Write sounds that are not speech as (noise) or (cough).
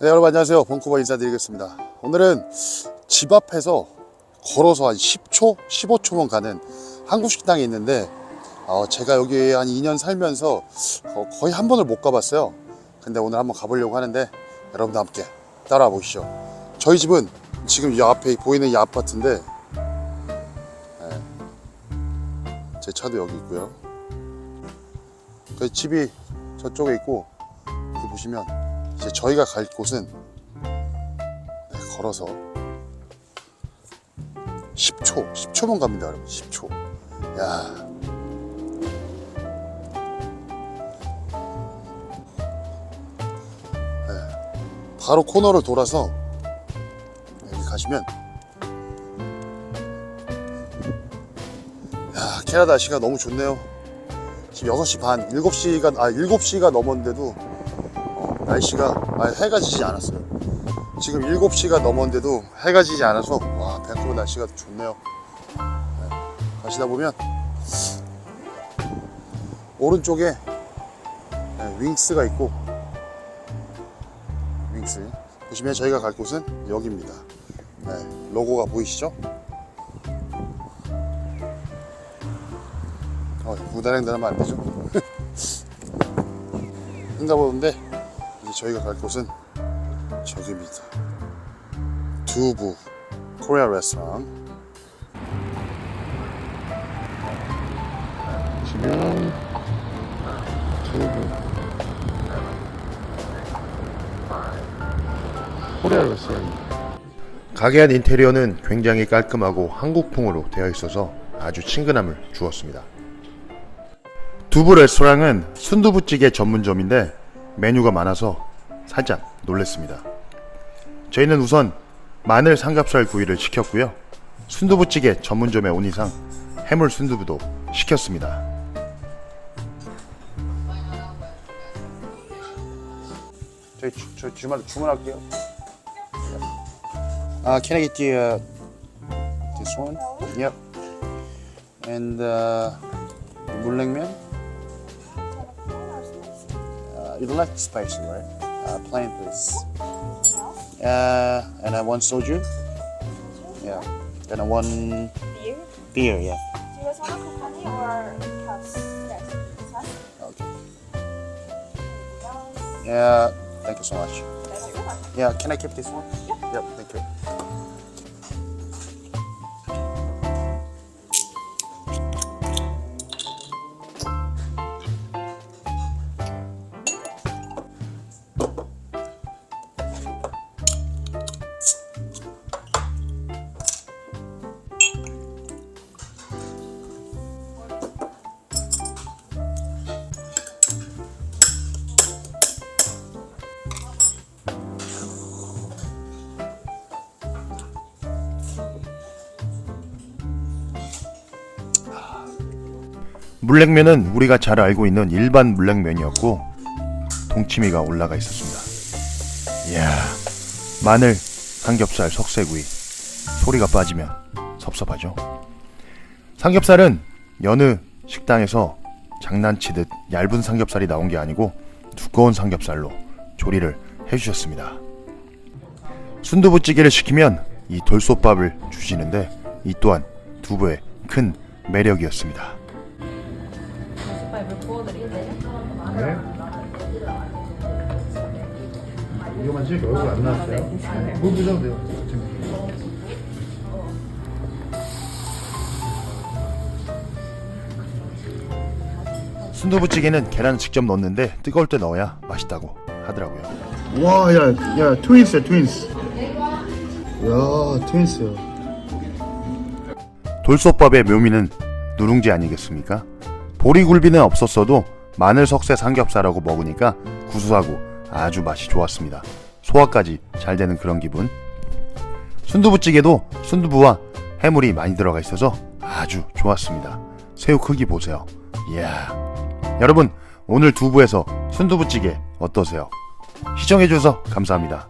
네, 여러분 안녕하세요. 본쿠버 인사드리겠습니다. 오늘은 집 앞에서 걸어서 한 10초, 15초만 가는 한국 식당이 있는데 어, 제가 여기 한 2년 살면서 어, 거의 한 번을 못 가봤어요. 근데 오늘 한번 가보려고 하는데 여러분도 함께 따라와 보시죠. 저희 집은 지금 이 앞에 보이는 이 아파트인데 네. 제 차도 여기 있고요. 그 집이 저쪽에 있고 여기 보시면 이제 저희가 갈 곳은 네, 걸어서 10초, 10초만 갑니다, 여러분. 10초. 야. 네, 바로 코너를 돌아서 여기 가시면 야, 캐나다 날씨가 너무 좋네요. 지금 6시 반, 7시가 아 7시가 넘었는데도 날씨가 아, 해가 지지 않았어요. 지금 7시가 넘었는데도 해가 지지 않아서 와 밴쿠버 날씨가 좋네요. 네, 가시다 보면 오른쪽에 네, 윙스가 있고 윙스 보시면 저희가 갈 곳은 여기입니다. 네, 로고가 보이시죠? 어, 무단횡단하면 안 되죠? (laughs) 이제 저희가 갈 곳은 저기입니다. 두부 코리아 레스토랑. 지금 두부 코리아 레스토랑. 가게 안 인테리어는 굉장히 깔끔하고 한국풍으로 되어 있어서 아주 친근함을 주었습니다. 두부 레스토랑은 순두부찌개 전문점인데 메뉴가 많아서 살짝 놀랬습니다. 저희는 우선 마늘 삼겹살 구이를 시켰고요. 순두부찌개 전문점에 온 이상 해물 순두부도 시켰습니다. 저희 주, 저 주말 주문할게요. Uh, can I get you uh, this one? Yep. And uh, 물냉면. Uh, you like spicy, right? Uh, plain, please. Uh, and I want soju. Yeah. And I want beer. beer. Yeah. Do you guys want a company or cups? Yes. Cups? Okay. Yeah. Thank you so much. Yeah. Can I keep this one? Yep. Thank you. 물냉면은 우리가 잘 알고 있는 일반 물냉면이었고 동치미가 올라가 있었습니다. 이야 마늘, 삼겹살, 석쇠구이 소리가 빠지면 섭섭하죠. 삼겹살은 여느 식당에서 장난치듯 얇은 삼겹살이 나온 게 아니고 두꺼운 삼겹살로 조리를 해주셨습니다. 순두부찌개를 시키면 이 돌솥밥을 주시는데 이 또한 두부의 큰 매력이었습니다. 이거만 지금 얼굴 안 나왔어요? 물 부셔도 돼요. 순두부찌개는 계란을 직접 넣는데 뜨거울 때 넣어야 맛있다고 하더라고요. 와, 야, 야, 트윈스야, 트윈스. 야, 트윈스야. 돌솥밥의 묘미는 누룽지 아니겠습니까? 보리굴비는 없었어도 마늘 석쇠 삼겹살하고 먹으니까 구수하고 아주 맛이 좋았습니다. 소화까지 잘 되는 그런 기분. 순두부찌개도 순두부와 해물이 많이 들어가 있어서 아주 좋았습니다. 새우 크기 보세요. 이야. 여러분, 오늘 두부에서 순두부찌개 어떠세요? 시청해주셔서 감사합니다.